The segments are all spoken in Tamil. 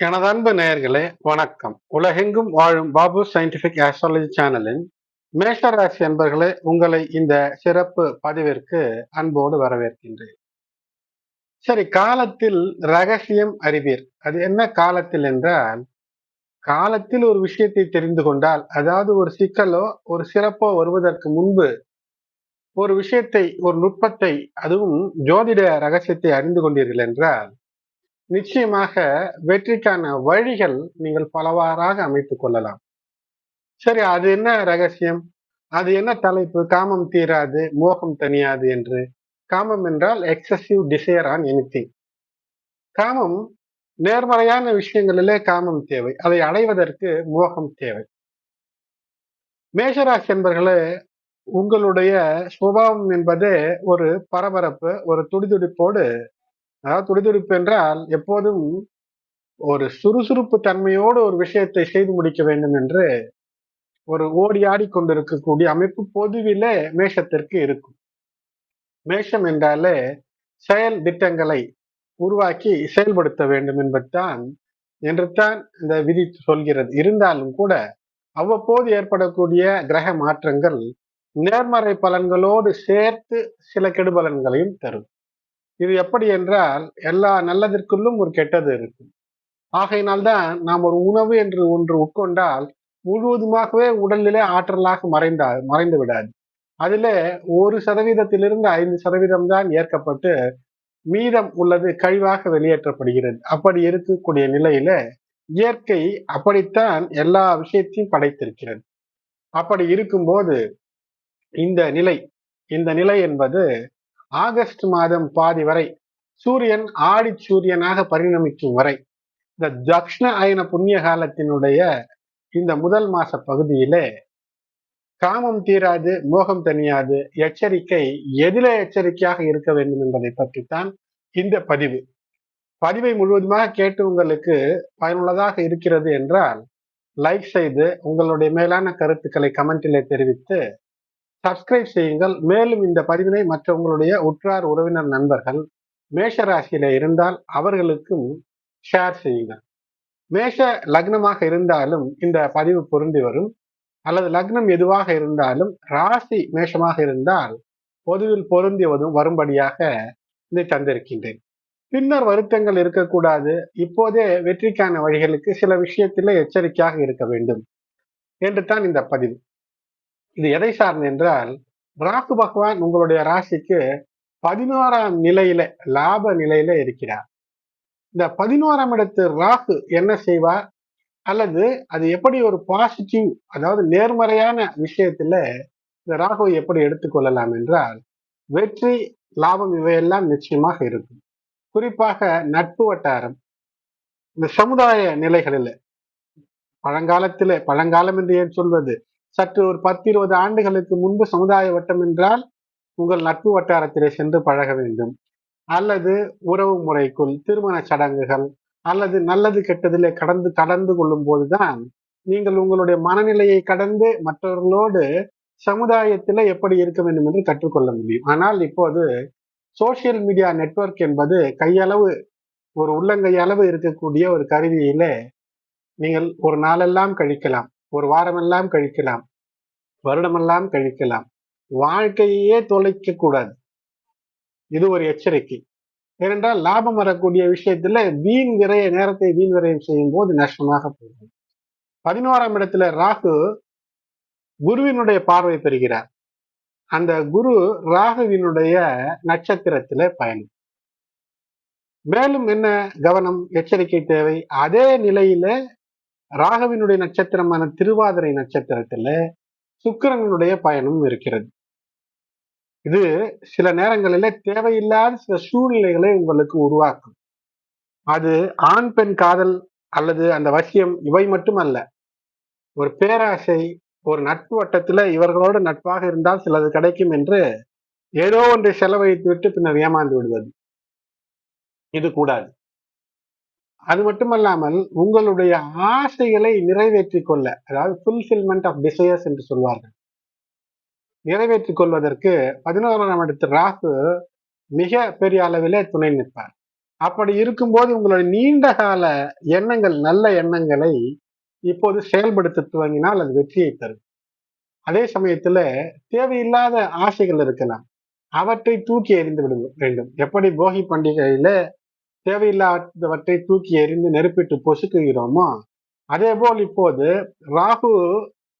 எனது அன்பு நேயர்களே வணக்கம். உலகெங்கும் வாழும் பாபு சயின்டிபிக் ஆஸ்ட்ராலஜி சேனலின் மேஷராசி அன்பர்களே உங்களை இந்த சிறப்பு பதிவிற்கு அன்போடு வரவேற்கின்றேன். சரி காலத்தில் ரகசியம் அறிவீர். அது என்ன காலத்தில் என்றால் காலத்தில் ஒரு விஷயத்தை தெரிந்து கொண்டால் அதாவது ஒரு சிக்கலோ ஒரு சிறப்போ வருவதற்கு முன்பு ஒரு விஷயத்தை ஒரு நுட்பத்தை அதுவும் ஜோதிட ரகசியத்தை அறிந்து கொண்டீர்கள் என்றால் நிச்சயமாக வெற்றிக்கான வழிகள் நீங்கள் பலவாறாக அமைத்துக் கொள்ளலாம். சரி அது என்ன ரகசியம்? அது என்ன தலைப்பு? காமம் தீராது மோகம் தனியாது என்று. காமம் என்றால் எக்ஸசிவ் டிசையர் ஆன் எனிதிங் காமம் நேர்மறையான விஷயங்களிலே காமம் தேவை. அதை அடைவதற்கு மோகம் தேவை. மேஷராசி என்பர்களே உங்களுடைய சுபாவம் என்பது ஒரு பரபரப்பு ஒரு துடிதுடிப்போடு அதாவது துடிதுடிப்பு என்றால் எப்போதும் ஒரு சுறுசுறுப்பு தன்மையோடு ஒரு விஷயத்தை செய்து முடிக்க வேண்டும் என்று ஒரு ஓடி ஆடி கொண்டிருக்கக்கூடிய அமைப்பு பொதுவிலே மேஷத்திற்கு இருக்கும். மேஷம் என்றாலே செயல் திட்டங்களை உருவாக்கி செயல்படுத்த வேண்டும் என்பதுதான் என்று தான் இந்த விதி சொல்கிறது. இருந்தாலும் கூட அவ்வப்போது ஏற்படக்கூடிய கிரக மாற்றங்கள் நேர்மறை பலன்களோடு சேர்த்து சில கெடுபலன்களையும் தரும். இது எப்படி என்றால் எல்லா நல்லதற்குள்ளும் ஒரு கெட்டது இருக்கும். ஆகையினால்தான் நாம் ஒரு உணவு என்று ஒன்று உட்கொண்டால் முழுவதுமாகவே உடலிலே ஆற்றலாக மறைந்தா மறைந்து விடாது. அதில் ஒரு சதவீதத்திலிருந்து ஐந்து சதவீதம் தான் ஏற்கப்பட்டு மீதம் உள்ளது கழிவாக வெளியேற்றப்படுகிறது. அப்படி இருக்கக்கூடிய நிலையில இயற்கை அப்படித்தான் எல்லா விஷயத்தையும் படைத்திருக்கிறது. அப்படி இருக்கும்போது இந்த நிலை இந்த நிலை என்பது ஆகஸ்ட் மாதம் பாதி வரை சூரியன் ஆடி சூரியனாக பரிணமிக்கும் வரை இந்த தக்ஷ்ண அயன புண்ணிய காலத்தினுடைய இந்த முதல் மாச பகுதியிலே காமம் தீராது மோகம் தனியாது எச்சரிக்கை எதில எச்சரிக்கையாக இருக்க வேண்டும் என்பதை பற்றித்தான் இந்த பதிவு. பதிவை முழுவதுமாக கேட்டு உங்களுக்கு பயனுள்ளதாக இருக்கிறது என்றால் லைக் செய்து உங்களுடைய மேலான கருத்துக்களை கமெண்டிலே தெரிவித்து சப்ஸ்கிரைப் செய்யுங்கள். மேலும் இந்த பதிவினை மற்றவங்களுடைய உற்றார் உறவினர் நண்பர்கள் மேஷ ராசியில இருந்தால் அவர்களுக்கும் ஷேர் செய்யுங்கள். மேஷ லக்னமாக இருந்தாலும் இந்த பதிவு பொருந்தி வரும். அல்லது லக்னம் எதுவாக இருந்தாலும் ராசி மேஷமாக இருந்தால் பொதுவில் பொருந்தி வரும்படியாக இதை தந்திருக்கின்றேன். பின்னர் வருத்தங்கள் இருக்கக்கூடாது. இப்போதே வெற்றிக்கான வழிகளுக்கு சில விஷயத்தில் எச்சரிக்கையாக இருக்க வேண்டும். என்று தான் இந்த பதிவு. இது எதை சார்ந்து என்றால் ராகு பகவான் உங்களுடைய ராசிக்கு பதினோராம் நிலையில லாப நிலையில இருக்கிறார். இந்த பதினோராம் இடத்து ராகு என்ன செய்வார்? அல்லது அது எப்படி ஒரு பாசிட்டிவ் அதாவது நேர்மறையான விஷயத்துல இந்த ராகுவை எப்படி எடுத்துக்கொள்ளலாம் என்றால் வெற்றி லாபம் இவையெல்லாம் நிச்சயமாக இருக்கும். குறிப்பாக நட்பு வட்டாரம். இந்த சமுதாய நிலைகளில் பழங்காலத்திலே பழங்காலம் என்று ஏன் சொல்வது? சற்று ஒரு பத்து இருபது ஆண்டுகளுக்கு முன்பு சமுதாய வட்டம் என்றால் உங்கள் நட்பு வட்டாரத்திலே சென்று பழக வேண்டும். அல்லது உறவு முறைக்குள் திருமண சடங்குகள் அல்லது நல்லது கெட்டதிலே கடந்து கடந்து கொள்ளும் போதுதான் நீங்கள் உங்களுடைய மனநிலையை கடந்து மற்றவர்களோடு சமுதாயத்தில் எப்படி இருக்க வேண்டும் என்று கற்றுக்கொள்ள முடியும். ஆனால் இப்போது சோசியல் மீடியா நெட்ஒர்க் என்பது கையளவு ஒரு உள்ளங்கையளவு இருக்கக்கூடிய ஒரு கருவியிலே நீங்கள் ஒரு நாளெல்லாம் கழிக்கலாம். ஒரு வாரமெல்லாம் கழிக்கலாம் வருடமெல்லாம் கழிக்கலாம். வாழ்க்கையே தொலைக்க கூடாது இது ஒரு எச்சரிக்கை. ஏனென்றால் லாபம் வரக்கூடிய விஷயத்துல வீண் விரைய நேரத்தை வீண் விரயம் செய்யும் போது நஷ்டமாக போகும். பதினோராம் இடத்துல ராகு குருவினுடைய பார்வை பெறுகிறார். அந்த குரு ராகுவினுடைய நட்சத்திரத்துல பயணம். மேலும் என்ன கவனம் எச்சரிக்கை தேவை? அதே நிலையில ராகவினுடைய நட்சத்திரமான திருவாதிரை நட்சத்திரத்துல சுக்கிரனுடைய பயணம் இருக்கிறது. இது சில நேரங்களில தேவையில்லாத சில சூழ்நிலைகளை உங்களுக்கு உருவாக்கும். அது ஆண் பெண் காதல் அல்லது அந்த வசியம் இவை மட்டுமல்ல. ஒரு பேராசை ஒரு நட்பு வட்டத்துல இவர்களோடு நட்பாக இருந்தால் சிலது கிடைக்கும் என்று ஏதோ ஒன்றை செலவழித்து விட்டு பின்னர் ஏமாந்து விடுவது. இது கூடாது. அது மட்டுமல்லாமல் உங்களுடைய ஆசைகளை நிறைவேற்றிக் கொள்ள அதாவது ஃபுல்ஃபில்மெண்ட் ஆஃப் டிசையர்ஸ் என்று சொல்வார்கள். நிறைவேற்றிக் கொள்வதற்கு பதினோராம் இடத்து ராகு மிக பெரிய அளவிலே துணை நிற்பார். அப்படி இருக்கும்போது உங்களுடைய நீண்ட கால எண்ணங்கள் நல்ல எண்ணங்களை இப்போது செயல்படுத்த துவங்கினால் அது வெற்றியை தரும். அதே சமயத்துல தேவையில்லாத ஆசைகள் இருக்கலாம். அவற்றை தூக்கி எறிந்து விட வேண்டும். எப்படி போகி பண்டிகையில தேவையில்லாதவற்றை தூக்கி எறிந்து நெருப்பிட்டு பொசுக்குகிறோமோ? அதே போல் இப்போது ராகு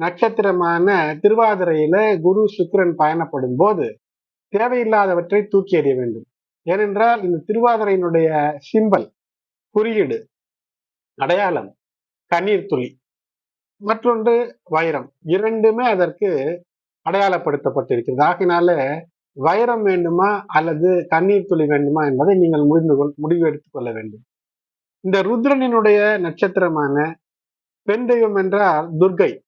நட்சத்திரமான திருவாதிரையில குரு சுக்கிரன் பயணப்படும் போது தேவையில்லாதவற்றை தூக்கி எறிய வேண்டும். ஏனென்றால் இந்த திருவாதிரையினுடைய சிம்பல் குறியீடு அடையாளம் கண்ணீர் துளி மற்றொன்று வைரம். இரண்டுமே அதற்கு அடையாளப்படுத்தப்பட்டிருக்கிறது. ஆகினால வைரம் வேண்டுமா அல்லது தண்ணீர் துளி வேண்டுமா என்பதை நீங்கள் முடிந்து கொள் முடிவு எடுத்துக் கொள்ள வேண்டும். இந்த ருத்ரனினுடைய நட்சத்திரமான பெண் தெய்வம் என்றால் துர்கை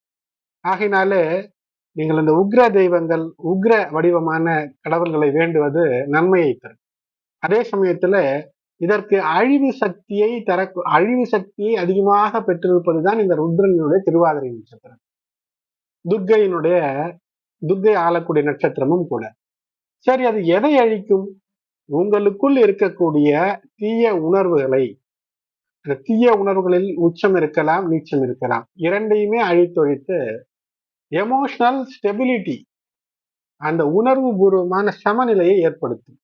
ஆகினாலே நீங்கள் இந்த உக்ர தெய்வங்கள் உக்ர வடிவமான கடவுள்களை வேண்டுவது நன்மையை தரும். அதே சமயத்துல இதற்கு அழிவு சக்தியை தர அழிவு சக்தியை அதிகமாக பெற்றிருப்பதுதான் இந்த ருத்ரனுடைய திருவாதிரை நட்சத்திரம். துர்கையினுடைய துர்கை ஆளக்கூடிய நட்சத்திரமும் கூட. சரி அது எதை அழிக்கும்? உங்களுக்குள் இருக்கக்கூடிய தீய உணர்வுகளை அந்த தீய உணர்வுகளில் உச்சம் இருக்கலாம் நீச்சம் இருக்கலாம். இரண்டையுமே அழித்தொழித்து எமோஷனல் ஸ்டெபிலிட்டி அந்த உணர்வு பூர்வமான சமநிலையை ஏற்படுத்தும்.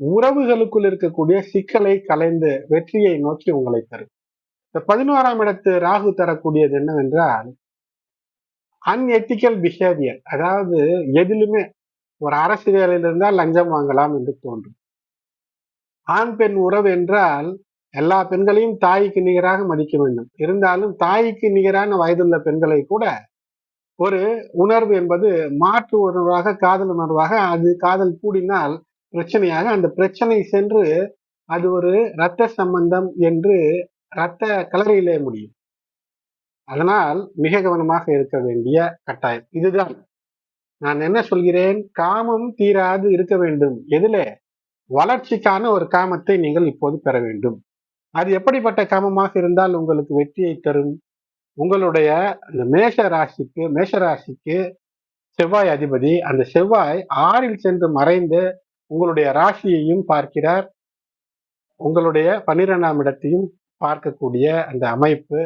உறவுகளுக்குள் இருக்கக்கூடிய சிக்கலை கலைந்து வெற்றியை நோக்கி உங்களை தரும். இந்த பதினோராம் இடத்து ராகு தரக்கூடியது என்னவென்றால் அன்எத்திக்கல் பிஹேவியர் அதாவது எதிலுமே ஒரு அரசு வேலையில் இருந்தால் லஞ்சம் வாங்கலாம் என்று தோன்றும். ஆண் பெண் உறவு என்றால் எல்லா பெண்களையும் தாய்க்கு நிகராக மதிக்க வேண்டும். இருந்தாலும் தாய்க்கு நிகரான வயதுள்ள பெண்களை கூட ஒரு உணர்வு என்பது மாற்று உணர்வாக காதல் உணர்வாக அது காதல் கூடினால் பிரச்சனையாக அந்த பிரச்சனை சென்று அது ஒரு இரத்த சம்பந்தம் என்று இரத்த கலரையிலே முடியும். அதனால் மிக கவனமாக இருக்க வேண்டிய கட்டாயம். இதுதான். நான் என்ன சொல்கிறேன்? காமம் தீராது இருக்க வேண்டும். எதுல வளர்ச்சிக்கான ஒரு காமத்தை நீங்கள் இப்போது பெற வேண்டும். அது எப்படிப்பட்ட காமமாக இருந்தால் உங்களுக்கு வெற்றியை தரும்? உங்களுடைய அந்த மேஷ ராசிக்கு மேஷ ராசிக்கு செவ்வாய் அதிபதி அந்த செவ்வாய் ஆறில் சென்று மறைந்து உங்களுடைய ராசியையும் பார்க்கிறார். உங்களுடைய பன்னிரெண்டாம் இடத்தையும் பார்க்கக்கூடிய அந்த அமைப்பு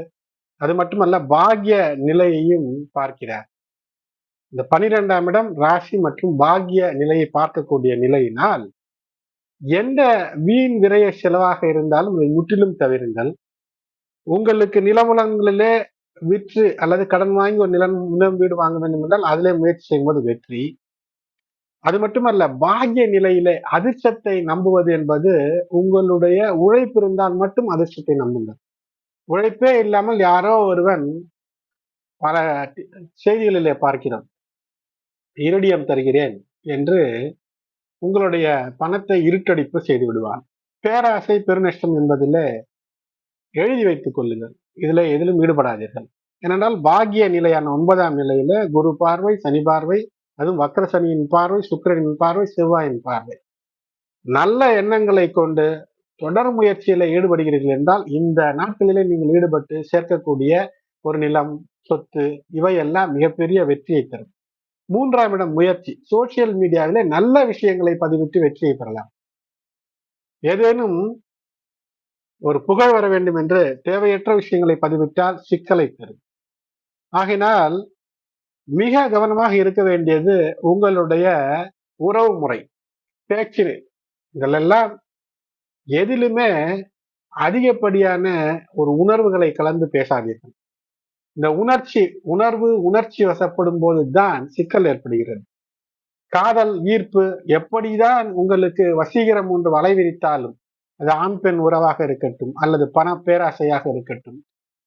அது மட்டுமல்ல பாக்ய நிலையையும் பார்க்கிறார். இந்த பனிரெண்டாம் இடம் ராசி மற்றும் பாக்கிய நிலையை பார்க்கக்கூடிய நிலையினால் எந்த வீண் விரைய செலவாக இருந்தாலும் இதை முற்றிலும் தவிருங்கள். உங்களுக்கு நிலமுலங்களிலே விற்று அல்லது கடன் வாங்கி ஒரு நிலம் நிலம் வீடு வாங்க வேண்டும் என்றால் அதிலே முயற்சி செய்யும்போது வெற்றி. அது மட்டுமல்ல பாகிய நிலையிலே அதிர்ஷ்டத்தை நம்புவது என்பது உங்களுடைய உழைப்பு இருந்தால் மட்டும் அதிர்ஷ்டத்தை நம்புங்கள். உழைப்பே இல்லாமல் யாரோ ஒருவன் பல செய்திகளிலே பார்க்கிறோம். இருடியம் தருகிறேன் என்று உங்களுடைய பணத்தை இருட்டடிப்பு செய்து விடுவான் பேராசை பெருநஷ்டம் என்பதில் எழுதி வைத்துக் கொள்ளுங்கள். இதுல எதிலும் ஈடுபடாதீர்கள். ஏனென்றால் பாகிய நிலையான ஒன்பதாம் நிலையில குரு பார்வை சனி பார்வை அதுவும் வக்கர சனியின் பார்வை சுக்கரனின் பார்வை செவ்வாயின் பார்வை. நல்ல எண்ணங்களை கொண்டு தொடர் முயற்சியில ஈடுபடுகிறீர்கள் என்றால் இந்த நாட்களிலே நீங்கள் ஈடுபட்டு சேர்க்கக்கூடிய ஒரு நிலம் சொத்து இவையெல்லாம் மிகப்பெரிய வெற்றியை தரும். மூன்றாம் இடம் முயற்சி. சோசியல் மீடியாவிலே நல்ல விஷயங்களை பதிவிட்டு வெற்றியை பெறலாம். ஏதேனும் ஒரு புகழ் வர வேண்டும் என்று தேவையற்ற விஷயங்களை பதிவிட்டால் சிக்கலை தரும். ஆகினால் மிக கவனமாக இருக்க வேண்டியது உங்களுடைய உறவு முறை பேச்சு இதெல்லாம் எதிலுமே அதிகப்படியான ஒரு உணர்வுகளை கலந்து பேசாதீர்கள். இந்த உணர்ச்சி உணர்வு உணர்ச்சி வசப்படும் போதுதான் சிக்கல் ஏற்படுகிறது. காதல் ஈர்ப்பு எப்படிதான் உங்களுக்கு வசீகரம் ஒன்று வலை விரித்தாலும் அது ஆண் பெண் உறவாக இருக்கட்டும் அல்லது பண பேராசையாக இருக்கட்டும்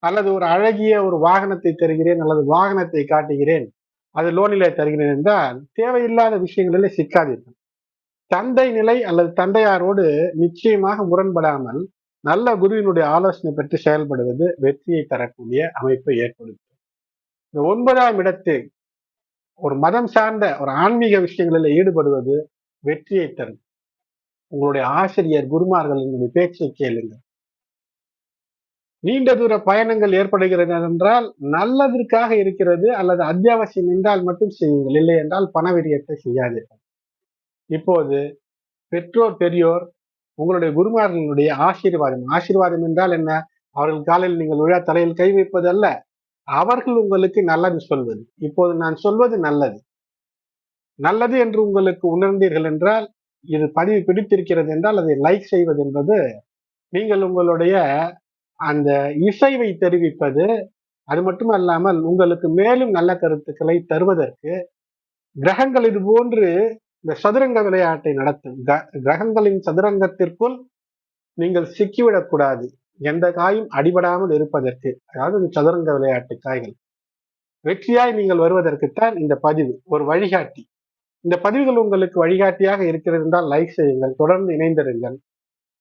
அல்லது ஒரு அழகிய ஒரு வாகனத்தை தருகிறேன் அல்லது வாகனத்தை காட்டுகிறேன் அது லோனிலே தருகிறேன் என்றால் தேவையில்லாத விஷயங்களிலே சிக்காதீர்கள். தந்தை நிலை அல்லது தந்தையாரோடு நிச்சயமாக முரண்படாமல் நல்ல குருவினுடைய ஆலோசனை பெற்று செயல்படுவது வெற்றியை தரக்கூடிய அமைப்பை ஏற்படுத்தும். இந்த ஒன்பதாம் இடத்தில் ஒரு மதம் சார்ந்த ஒரு ஆன்மீக விஷயங்களில் ஈடுபடுவது வெற்றியை தரும். உங்களுடைய ஆசிரியர் குருமார்கள் உங்களுடைய பேச்சை கேளுங்கள். நீண்ட தூர பயணங்கள் ஏற்படுகிறது என்றால் நல்லதற்காக இருக்கிறது அல்லது அத்தியாவசியம் என்றால் மட்டும் செய்யுங்கள். இல்லை என்றால் பண விரியத்தை செய்யாதீர்கள். இப்போது பெற்றோர் பெரியோர் உங்களுடைய குருமார்களுடைய ஆசீர்வாதம். ஆசீர்வாதம் என்றால் என்ன? அவர்கள் காலையில் நீங்கள் விழா தலையில் கை வைப்பது அல்ல. அவர்கள் உங்களுக்கு நல்லது சொல்வது. இப்போது நான் சொல்வது நல்லது. நல்லது என்று உங்களுக்கு உணர்ந்தீர்கள் என்றால் இது பதிவு பிடித்திருக்கிறது என்றால் அதை லைக் செய்வது என்பது நீங்கள் உங்களுடைய அந்த இசைவை தெரிவிப்பது அது மட்டுமல்லாமல் உங்களுக்கு மேலும் நல்ல கருத்துக்களை தருவதற்கு கிரகங்கள் இது போன்று இந்த சதுரங்க விளையாட்டை நடத்தும். கிரகங்களின் சதுரங்கத்திற்குள் நீங்கள் சிக்கிவிடக்கூடாது எந்த காயும் அடிபடாமல் இருப்பதற்கு அதாவது இந்த சதுரங்க விளையாட்டு காய்கள். வெற்றியாய் நீங்கள் வருவதற்குத்தான் இந்த பதிவு ஒரு வழிகாட்டி. இந்த பதிவுகள் உங்களுக்கு வழிகாட்டியாக இருக்கிறது என்றால் லைக் செய்யுங்கள் தொடர்ந்து இணைந்திருங்கள்.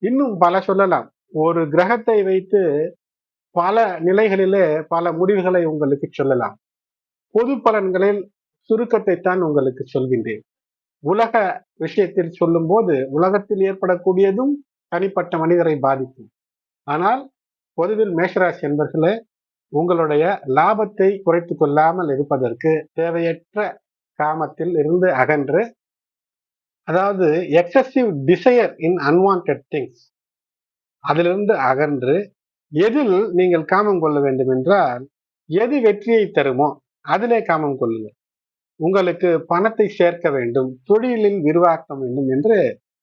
இன்னும் பல சொல்லலாம். ஒரு கிரகத்தை வைத்து பல நிலைகளிலே பல முடிவுகளை உங்களுக்கு சொல்லலாம். பொது பலன்களில் சுருக்கத்தை தான் உங்களுக்கு சொல்கின்றேன். உலக விஷயத்தில் சொல்லும்போது உலகத்தில் ஏற்படக்கூடியதும் தனிப்பட்ட மனிதரை பாதிக்கும். ஆனால் பொதுவில் மேஷராசி என்பர்களே உங்களுடைய லாபத்தை குறைத்து கொள்ளாமல் இருப்பதற்கு தேவையற்ற காமத்தில் இருந்து அகன்று அதாவது excessive desire in unwanted things அதிலிருந்து அகன்று எதில் நீங்கள் காமம் கொள்ள வேண்டும் என்றால் எது வெற்றியை தருமோ அதிலே காமம் கொள்ளுங்கள். உங்களுக்கு பணத்தை சேர்க்க வேண்டும் தொழிலில் விரிவாக்க வேண்டும் என்று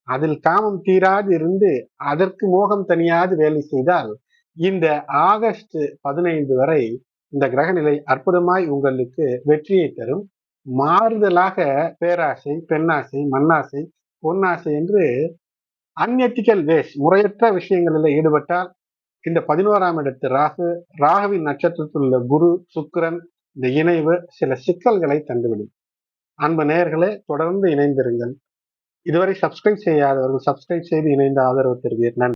அதில் காமம் தீராது இருந்து அதற்கு மோகம் தனியாது வேலை செய்தால் இந்த ஆகஸ்ட் பதினைந்து வரை இந்த கிரகநிலை அற்புதமாய் உங்களுக்கு வெற்றியை தரும். மாறுதலாக பேராசை பெண்ணாசை மண்ணாசை பொன்னாசை என்று அன்எத்திக்கல் வேஸ் முறையற்ற விஷயங்களில் ஈடுபட்டால் இந்த பதினோராம் இடத்து ராகு ராகுவின் நட்சத்திரத்தில் உள்ள குரு சுக்கரன் இந்த இணைவு சில சிக்கல்களை தந்துவிடும். அன்பு நேயர்களே தொடர்ந்து இணைந்திருங்கள். இதுவரை சப்ஸ்கிரைப் செய்யாதவர்கள் சப்ஸ்கிரைப் செய்து இணைந்த ஆதரவு தருவீர். நன்றி.